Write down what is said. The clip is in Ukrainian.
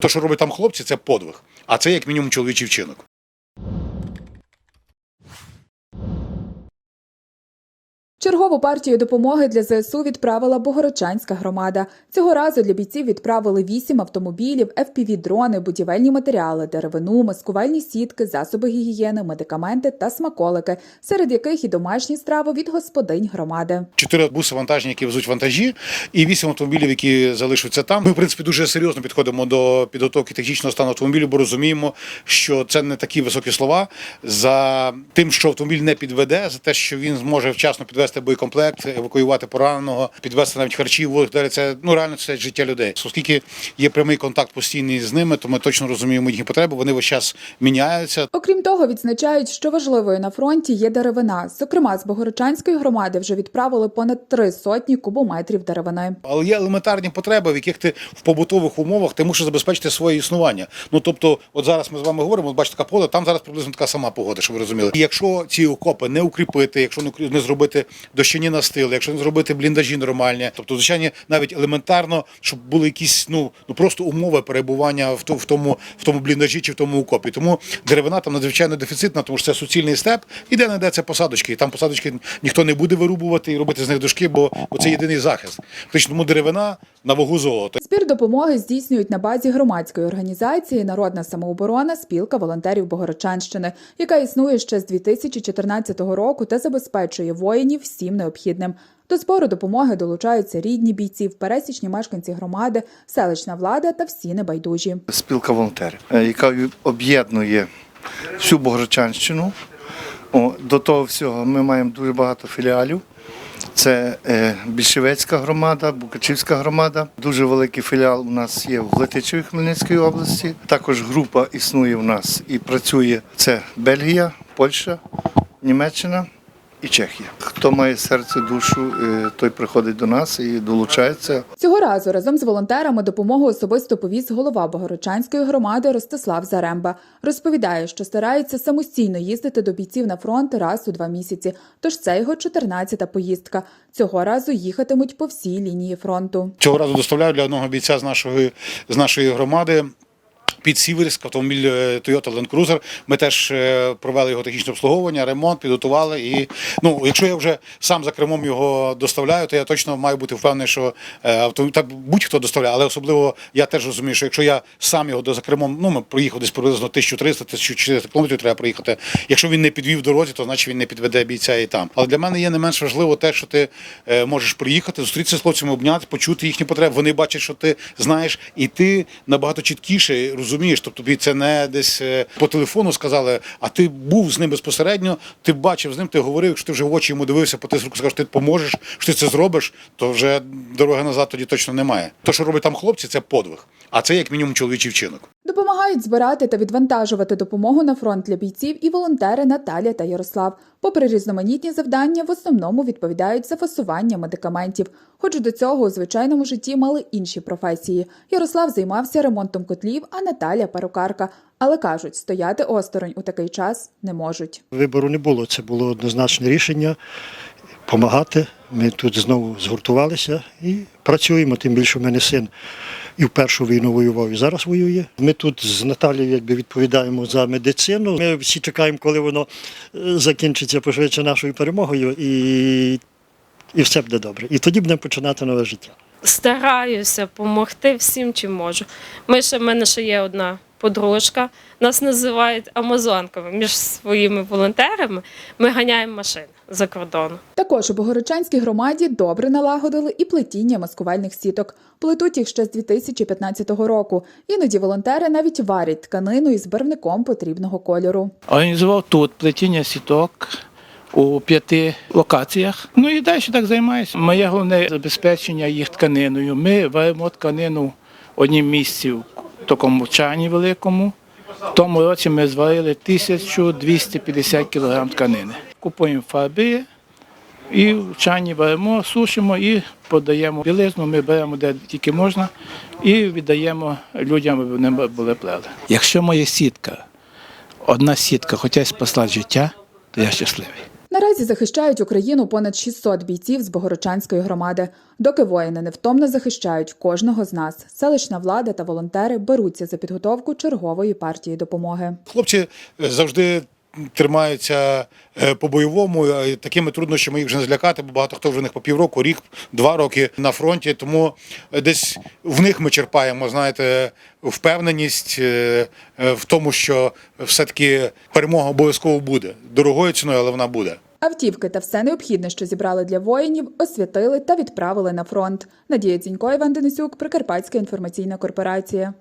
То, що роблять там хлопці, це подвиг. А це як мінімум чоловічий вчинок. Чергову партію допомоги для ЗСУ відправила Богородчанська громада. Цього разу для бійців відправили вісім автомобілів, FPV-дрони, будівельні матеріали, деревину, маскувальні сітки, засоби гігієни, медикаменти та смаколики, серед яких і домашні страви від господинь громади. Чотири буси вантажні, які везуть вантажі, і вісім автомобілів, які залишаться там. Ми, в принципі, дуже серйозно підходимо до підготовки технічного стану автомобілю, бо розуміємо, що це не такі високі слова за тим, що автомобіль не підведе, за те, що він зможе вчасно підвести боєкомплект, евакуювати пораненого, підвести навіть харчі, воду. Далі це ну реально це життя людей. Оскільки є прямий контакт постійний з ними, то ми точно розуміємо їхні потреби. Вони весь час міняються. Окрім того, відзначають, що важливою на фронті є деревина. Зокрема, з Богородчанської громади вже відправили понад три сотні кубометрів деревини. Але є елементарні потреби, в яких ти в побутових умовах ти мусиш забезпечити своє існування. Ну тобто, от зараз ми з вами говоримо, от бачите, така погода, там зараз приблизно така сама погода, щоб ви розуміли. І якщо ці окопи не укріпити, якщо не зробити дощані настили, якщо не зробити бліндажі нормальні, тобто, звичайно, навіть елементарно, щоб були якісь ну ну просто умови перебування в, в тому в тому бліндажі чи в тому окопі. Тому деревина там надзвичайно дефіцитна, тому що це суцільний степ, і де не де це посадочки. І там посадочки ніхто не буде вирубувати і робити з них дошки, бо, бо це єдиний захист. Тобто, тому деревина на вагу золота. Збір допомоги здійснюють на базі громадської організації Народна самооборона спілка волонтерів Богородчанщини, яка існує ще з 2014 року та забезпечує воїнів всім необхідним. До збору допомоги долучаються рідні бійців, пересічні мешканці громади, селищна влада та всі небайдужі. спілка волонтерів, е, яка об'єднує всю Богородчанщину. До того всього ми маємо дуже багато філіалів. Це е, Більшовецька громада, Букачівська громада. Дуже великий філіал у нас є в Летичеві Хмельницької області. Також група існує у нас і працює. Це Бельгія, Польща, Німеччина і Чехія. Хто має серце, душу, е, той приходить до нас і долучається. Цього разу разом з волонтерами допомогу особисто повіз голова Богородчанської громади Ростислав Заремба. Розповідає, що старається самостійно їздити до бійців на фронт раз у два місяці. Тож це його 14-та поїздка. Цього разу їхатимуть по всій лінії фронту. Цього разу доставляю для одного бійця з нашої, з нашої громади. Під Сіверськ автомобіль е, Toyota Land Cruiser. Ми теж е, провели його технічне обслуговування, ремонт, підготували. І ну, якщо я вже сам за кермом його доставляю, то я точно маю бути впевнений, що е, авто так будь-хто доставляє, але особливо я теж розумію, що якщо я сам його за кермом, ну ми проїхав десь приблизно 1300-1400 кілометрів треба проїхати. Якщо він не підвів дорозі, то значить він не підведе бійця і там. Але для мене є не менш важливо те, що ти можеш приїхати, зустрітися з хлопцями, обняти, почути їхні потреби. Вони бачать, що ти знаєш, і ти набагато чіткіше розумієш. Тобто тобі це не десь е, по телефону сказали, а ти був з ним безпосередньо, ти бачив з ним, ти говорив, якщо ти вже в очі йому дивився, по тиску що ти поможеш, що ти це зробиш, то вже дороги назад тоді точно немає. То, що роблять там хлопці, це подвиг. А це як мінімум чоловічий вчинок. Допомагають збирати та відвантажувати допомогу на фронт для бійців і волонтери Наталя та Ярослав. Попри різноманітні завдання, в основному відповідають за фасування медикаментів. Хоч до цього у звичайному житті мали інші професії. Ярослав займався ремонтом котлів, а Наталя перукарка. Але кажуть, стояти осторонь у такий час не можуть. Вибору не було. Це було однозначне рішення допомагати. Ми тут знову згуртувалися і працюємо. Тим більше в мене син і в першу війну воював, і зараз воює. Ми тут з Наталією якби відповідаємо за медицину. Ми всі чекаємо, коли воно е, закінчиться пошвидше нашою перемогою, і, і все буде добре. І тоді будемо починати нове життя. Стараюся допомогти всім, чим можу. Ми ще в мене ще є одна подружка. Нас називають Амазонками між своїми волонтерами. Ми ганяємо машини за кордону. Також у Богородчанській громаді добре налагодили і плетіння маскувальних сіток. Плетуть їх ще з 2015 року. Іноді волонтери навіть варять тканину із барвником потрібного кольору. Організував тут плетіння сіток у п'яти локаціях. Ну і далі так займаюся. Моє головне забезпечення їх тканиною. Ми варимо тканину в однім місці в такому чані великому. В тому році ми зварили 1250 кг тканини. Купуємо фарби і в чані варимо, сушимо і подаємо білизну. Ми беремо де тільки можна і віддаємо людям, аби вони були плели. Якщо моя сітка одна сітка, хоча й спасла життя, то я щасливий. Наразі захищають Україну понад 600 бійців з Богородчанської громади. Доки воїни невтомно захищають кожного з нас, селищна влада та волонтери беруться за підготовку чергової партії допомоги. Хлопці е, завжди тримаються е, по-бойовому. е, Такими труднощами їх вже не злякати, бо багато хто вже в них по півроку, рік, два роки на фронті. Тому е, десь в них ми черпаємо, знаєте, впевненість в тому, що все-таки перемога обов'язково буде. Дорогою ціною, але вона буде. Автівки та все необхідне, що зібрали для воїнів, освятили та відправили на фронт. Надія Цінько, Іван Денисюк, Прикарпатська інформаційна корпорація.